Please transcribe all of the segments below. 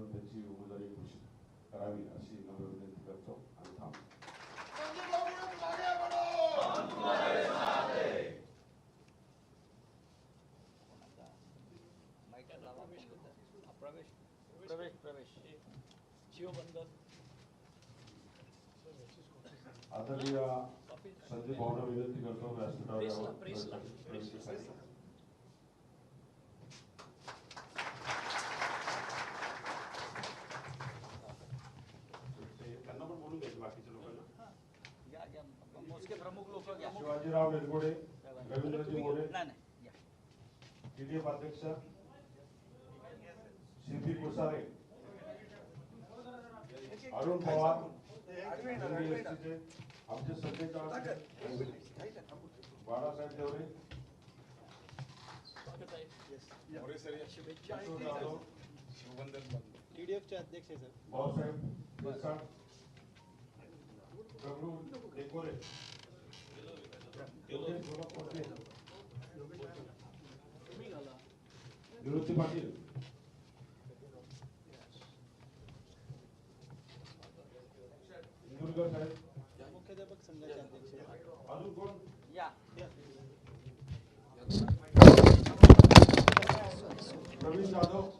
करून त्यांची उमेदवारी घोषित करावी अशी नम्र विनंती करतो आणि थांबतो. प्रवेश प्रवेश प्रवेश शिवबंधन आदरणीय संदीप भाऊंना विनंती करतो व्यासपीठावर प्रेसला, यावं. प्रेसला, प्रवेशासाठी. ते त्यांना पण बोलून घ्यायचं बाकीच्या लोकांना या या मोजके प्रमुख लोक घ्या शिवाजीराव निरगुडे रवींद्रजी मोरे नाही नाही या टीडीएफ अध्यक्ष शिल्पी कुसारे अरुण पवार आमचे काळे बाळासाहेब देवरे टीडीएफचे अध्यक्ष आहे सर भाऊसाहेब देसाळ प्रभू डेकोरे Grupo de partido. Murugan sir. मुख्याध्यापक संघाचे अध्यक्ष अजून कोण या Pravin Jadhav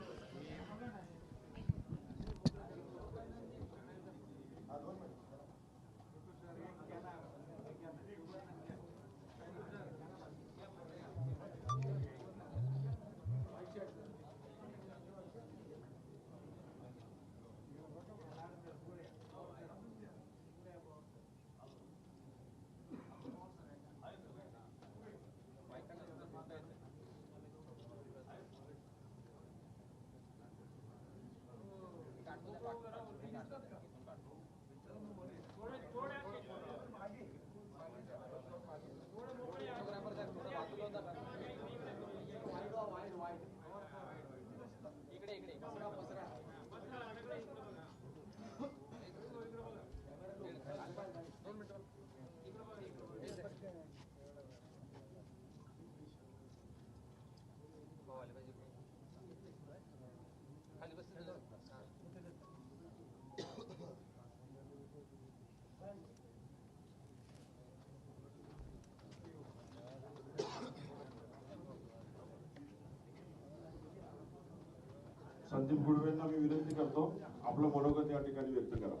गुडवेंना मी विनंती करतो आपलं मनोगत या ठिकाणी व्यक्त करा.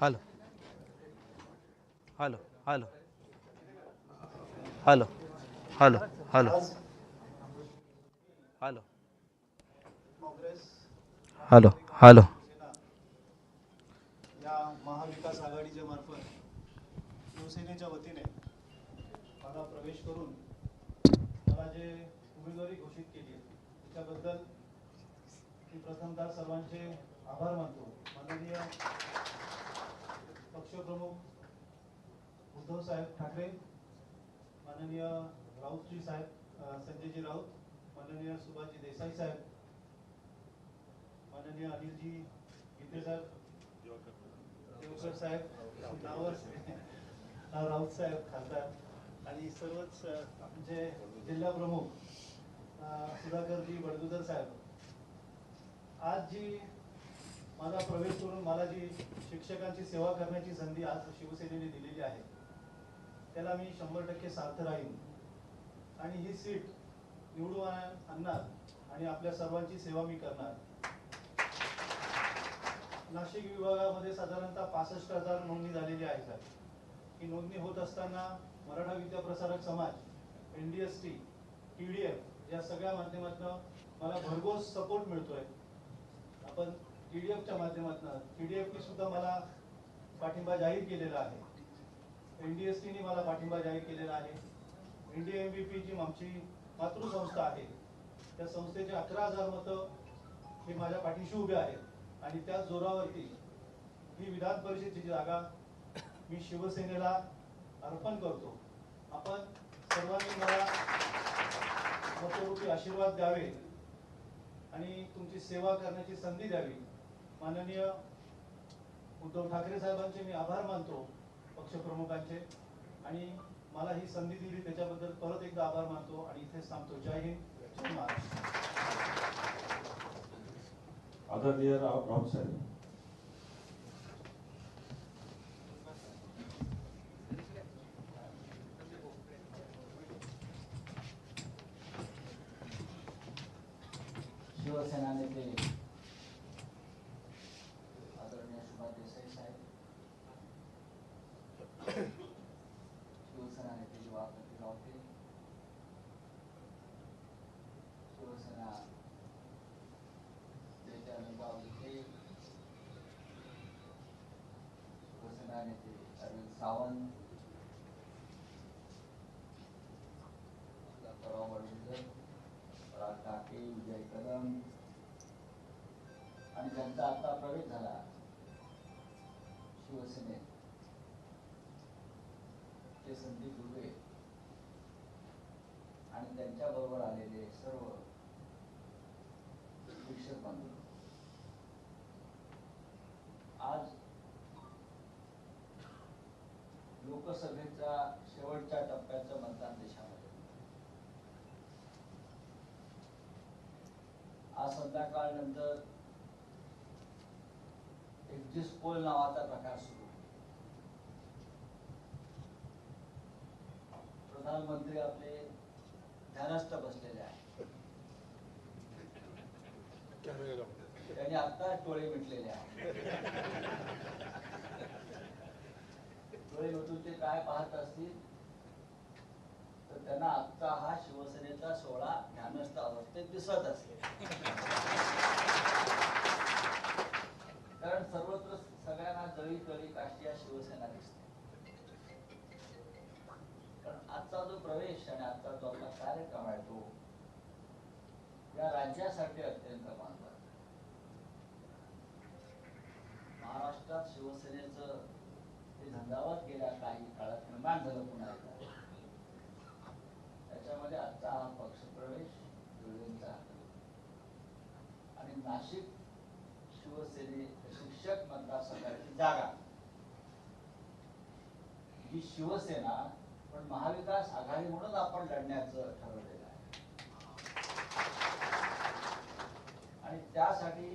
Hello. Hello hello. Hello hello hello. Hello. Hello hello. या महाविकास आघाडीच्या मार्फत शिवसेनेच्या वतीने मला प्रवेश करून मला जे उमेदवारी घोषित केली आहे त्याच्याबद्दल मी प्रथमतः सर्वांचे आभार मानतो. माननीय पक्षप्रमुख उद्धव साहेब ठाकरे माननीय राऊतजी साहेब संजयजी राऊत माननीय सुभाषजी देसाई साहेब माननीय अनिलजी गीते साहेब देवकर साहेब नावर राऊत साहेब खासदार आणि सर्वच आमचे जिल्हा प्रमुख सुधाकरजी बडगुदर साहेब. आज जी माझा प्रवेश करून मला जी शिक्षकांची सेवा करण्याची संधी आज शिवसेनेने दिलेली आहे त्याला मी शंभर टक्के सार्थ राहीन. आणि ही सीट निवडून आणणार आणि आपल्या सर्वांची सेवा मी करणार. नाशिक विभागामध्ये साधारणतः पासष्ट हजार नोंदणी झालेली आहे सर ही नोंदणी होत असताना Maratha Vidya Prasarak Samaj N D S T T D F या सगळ्या माध्यमातून मला भरघोस सपोर्ट मिळतोय. आपण टी डी एफच्या माध्यमातून टी डी एफनी सुद्धा मला पाठिंबा जाहीर केलेला आहे. एन डी एस टीने मला पाठिंबा जाहीर केलेला आहे. India M B P G आमची मातृसंस्था आहे त्या संस्थेचे अकरा हजार मतं हे माझ्या पाठीशी उभे आहेत. आणि त्याच जोरावरती ही विधान परिषदेची जागा मी शिवसेनेला अर्पण करतो. आपण सर्वांनी मला मतरूपी आशीर्वाद द्यावे आणि तुमची सेवा करण्याची संधी द्यावी. माननीय उद्धव ठाकरे साहेबांचे मी आभार मानतो पक्षप्रमुखांचे आणि मला ही संधी दिली त्याच्याबद्दल परत एकदा आभार मानतो आणि इथेच सांगतो जय हिंद जय महाराष्ट्र. आदरणीय रावसाहेब शिवसेना नेते आदरणीय सुभाष देसाई साहेब शिवसेना नेते युवापती रावते शिवसेना नेते अनुभव विखे शिवसेना नेते अरविंद सावंत त्यांच्या बरोबर आलेले सर्व शिक्षक बांधव आज लोकसभेच्या शेवटच्या टप्प्याचं मतदान देशामध्ये आज संध्याकाळ नंतर एक्झिस्ट पोल नावाचा प्रकार सुरू. प्रधानमंत्री आपले ध्यानस्थ बसलेले आहे. त्यांनी आता टोळे मिटलेले आहे टोळे मिटून ते काय पाहत असतील? तर त्यांना आजचा हा शिवसेनेचा सोहळा ध्यानस्थ अवस्थेत दिसत असेल. कारण सर्वत्र सगळ्यांना जळी तळी काष्टी या शिवसेना दिसते. पण आजचा जो प्रवेश आणि आजचा जो कार्यक्रम आहे तो या राज्यासाठी अत्यंत महत्त्वाचा महाराष्ट्रात शिवसेनेचं हे झंझावात गेल्या काही काळात निर्माण झालं पुन्हा एकदा. त्याच्यामध्ये आजचा हा पक्षप्रवेश धुळेंचा आणि नाशिक शिवसेने शिक्षक मतदारसंघाची जागा. ही शिवसेना पण महाविकास आघाडी म्हणून आपण लढण्याचं ठरवलेलं आहे. आणि त्यासाठी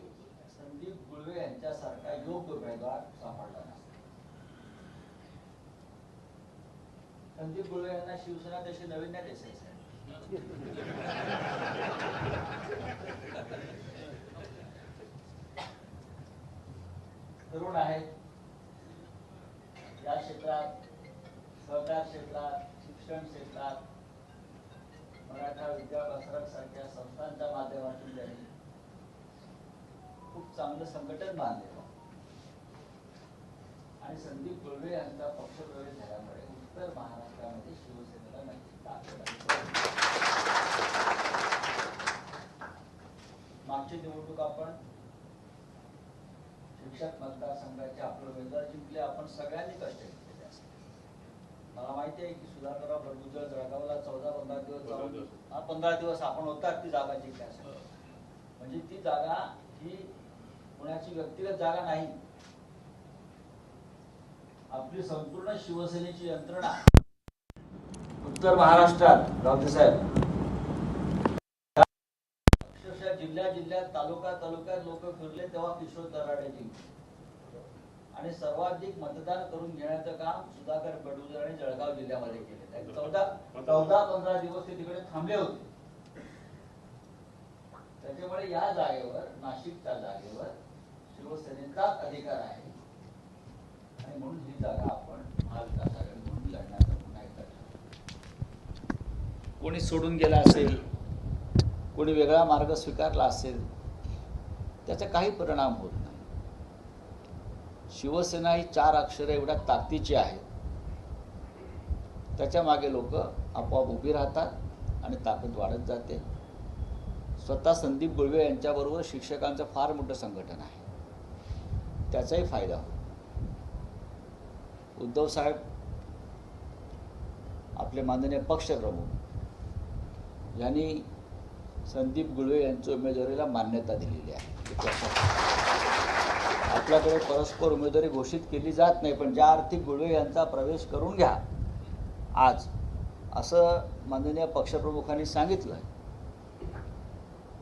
संदीप गुळवे यांच्यासारखा योग्य उमेदवार सापडला नाही संदीप गुळवे यांना शिवसेना तशी नवीन नाही दिसायचं चांगलं संघटन बांधलेलं आणि संदीप गुळवे यांचा पक्षप्रवेश झाल्यामुळे उत्तर महाराष्ट्रामध्ये शिवसेनेला नक्की. मागची निवडणूक आपण शिक्षक मतदारसंघाचे आपले उमेदवार जिंकले आपण सगळ्यांनी कष्ट घेतलेले असतात मला माहिती आहे की सुधाकरराव भरभुजळ जळगावला चौदा पंधरा दिवस जाऊन हा पंधरा दिवस आपण होतात ती जागा जिंकण्यासाठी. म्हणजे ती जागा ही व्यक्तिगत जागा नाही. आपली संपूर्ण शिवसेनेची यंत्रणा उत्तर महाराष्ट्रात रावते साहेब. अक्षरशः जिल्ह्या जिल्ह्यात तालुका तालुक्यात लोक फिरले तेव्हा किशोर तराडे जिंकले आणि सर्वाधिक मतदान करून घेण्याचं काम सुधाकर बडुजर आणि जळगाव जिल्ह्यामध्ये केले. चौदा चौदा पंधरा दिवस ते तिकडे थांबले होते. त्याच्यामुळे या जागेवर नाशिकच्या जागेवर शिवसेनेचा अधिकार आहे. आणि म्हणून ही जागा आपण महाविकास आघाडी म्हणून लढण्याचा पुन्हा एकदा कोणी सोडून गेला असेल कोणी वेगळा मार्ग स्वीकारला असेल त्याचा काही परिणाम होत नाही. शिवसेना ही चार अक्षरं एवढ्या ताकदीची आहेत. त्याच्यामागे लोक आपोआप उभी राहतात आणि ताकद वाढत जाते. स्वतः संदीप गुळवे यांच्याबरोबर शिक्षकांचं फार मोठं संघटन आहे. त्याचाही फायदा होतो उद्धव साहेब आपले माननीय पक्षप्रमुख यांनी संदीप गुळवे यांच्या उमेदवारीला मान्यता दिलेली आहे. आपल्याकडे परस्पर उमेदवारी घोषित केली जात नाही पण ज्या अर्थी गुळवे यांचा प्रवेश करून घ्या आज असं माननीय पक्षप्रमुखांनी सांगितलं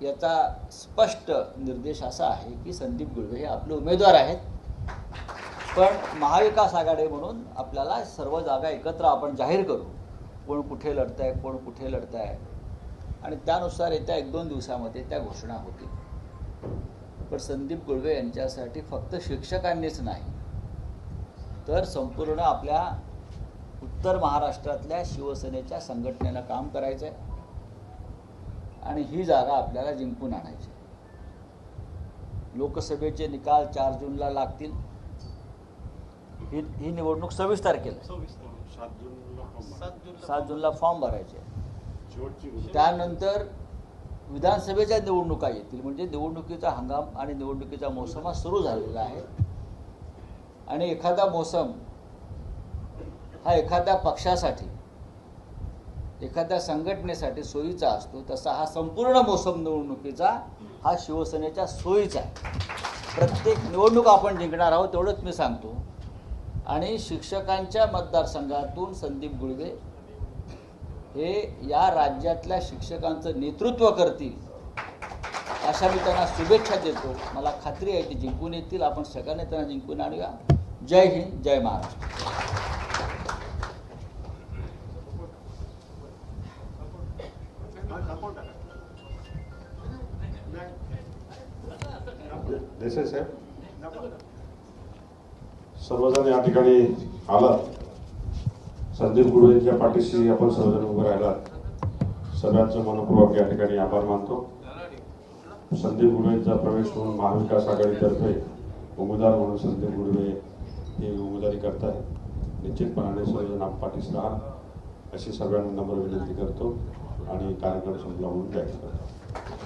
याचा स्पष्ट निर्देश असा आहे की संदीप गुळवे हे आपले उमेदवार आहेत. पण महाविकास आघाडी म्हणून आपल्याला सर्व जागा एकत्र आपण जाहीर करू. कोण कुठे लढत आहे कोण कुठे लढत आहे आणि त्यानुसार येत्या एक दोन दिवसामध्ये त्या घोषणा होतील. पण संदीप गुळवे यांच्यासाठी फक्त शिक्षकांनीच नाही तर संपूर्ण आपल्या उत्तर महाराष्ट्रातल्या शिवसेनेच्या संघटनेनं काम करायचं आहे आणि ही जागा आपल्याला जिंकून आणायची. लोकसभेचे निकाल चार जूनला लागतील ही ही निवडणूक सव्वीस तारखेला. सात जूनला फॉर्म भरायचे. त्यानंतर विधानसभेच्या निवडणुका येतील म्हणजे निवडणुकीचा हंगाम आणि निवडणुकीचा मोसम हा सुरू झालेला आहे आणि एखादा मोसम हा एखाद्या पक्षासाठी एखाद्या संघटनेसाठी सोयीचा असतो तसा हा संपूर्ण मोसम निवडणुकीचा हा शिवसेनेच्या सोयीचा आहे. प्रत्येक निवडणूक आपण जिंकणार आहोत तेवढंच मी सांगतो. आणि शिक्षकांच्या मतदारसंघातून संदीप गुळवे हे या राज्यातल्या शिक्षकांचं नेतृत्व करतील अशा मी त्यांना शुभेच्छा देतो. मला खात्री आहे की जिंकून येतील. आपण सगळ्यांनी त्यांना जिंकून आणूया. जय हिंद जय महाराष्ट्र. देसाई साहेब सर्वजण या ठिकाणी आलात. संदीप गुरुजींच्या पाठीशी आपण सर्वजण उभे राहिलात. सगळ्यांचं मनपूर्वक या ठिकाणी आभार मानतो. संदीप गुरुवेंचा प्रवेश म्हणून महाविकास आघाडीतर्फे उमेदवार म्हणून संदीप गुरुवे ही उमेदवारी करताय निश्चितपणाने सर्वजण आप पाठीस राहा अशी सर्वांना नम्र विनंती करतो आणि कार्यक्रम संपला म्हणून जाहीर करतो.